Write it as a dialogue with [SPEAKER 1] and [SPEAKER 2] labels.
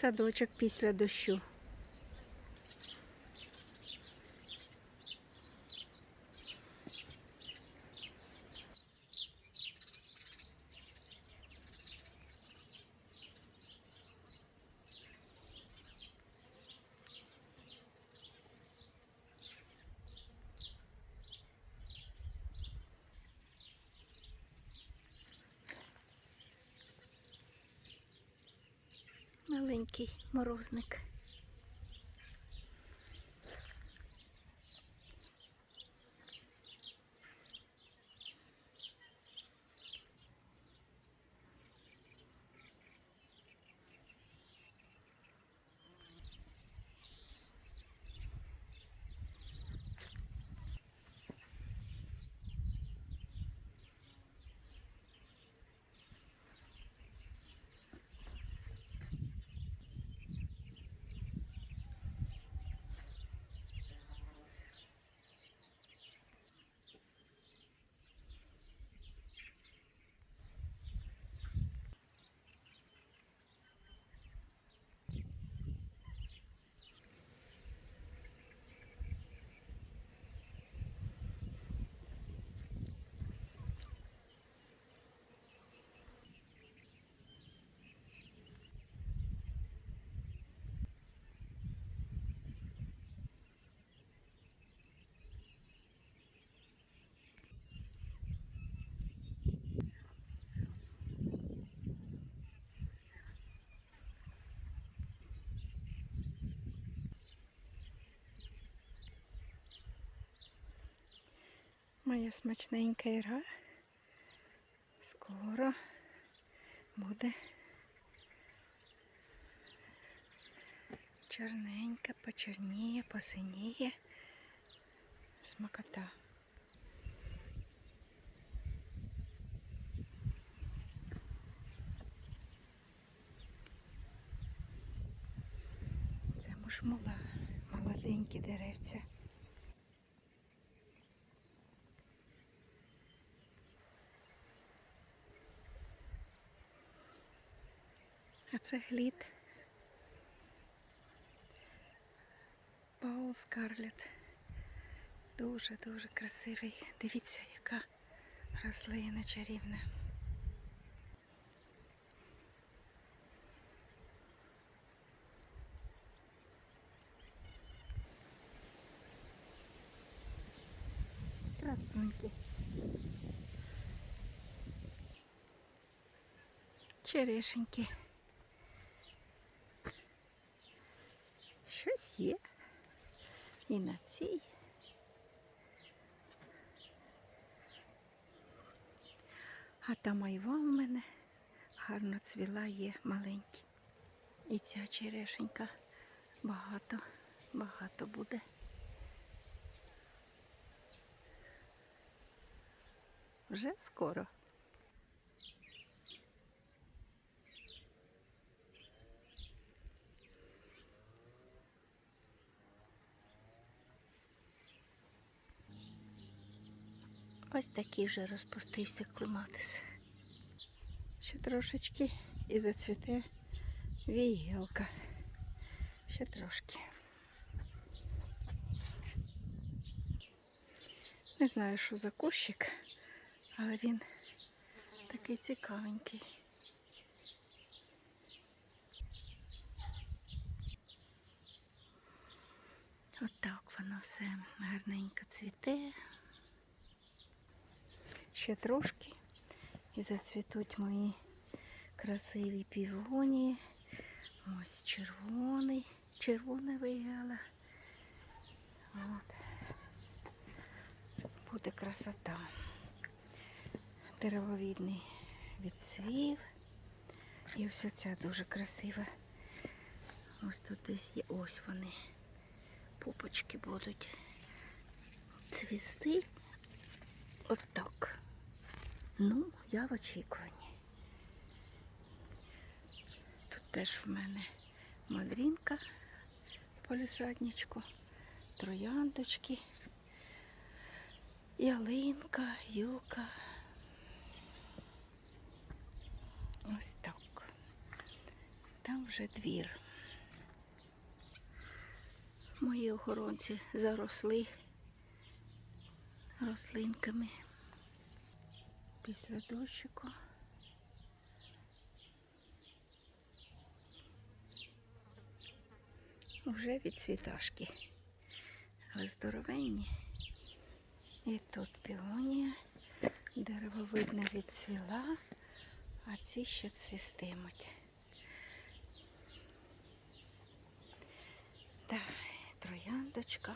[SPEAKER 1] Садочок після дощу. Маленький морозник. Моя смачненька іра. Скоро буде чорненька, почорніє, посиніє. Смакота. Це мушмула, молоденькі деревця. Це глід. Паул Скарлет. Дуже-дуже красивий. Дивіться, яка рослина чарівна. Красуньки. Черешеньки. Є. І на цій. А там айва у мене гарно цвіла є маленькі. І ця черешенька багато, багато буде. Вже скоро. Ось такий вже розпустився клематис. Ще трошечки і зацвіте віялка. Ще трошки. Не знаю, що за кущик, але він такий цікавенький. Отак воно все гарненько цвіте. Ще трошки і зацвітуть мої красиві півонії. Ось червоний, червоне вияло. От. Буде красота. Деревовідний відцвів. І ось оця дуже красива. Ось тут десь є. Ось вони. Пупочки будуть цвісти. Отак. Ну, я в очікуванні. Тут теж в мене мадрінка в полісадничку, трояндочки, ялинка, юка. Ось так. Там вже двір. Мої охоронці заросли рослинками після дощику. Вже відцвіташки, але здоровенні. І тут піонія, дерево видно відцвіла, а ці ще цвістимуть. Так, трояндочка.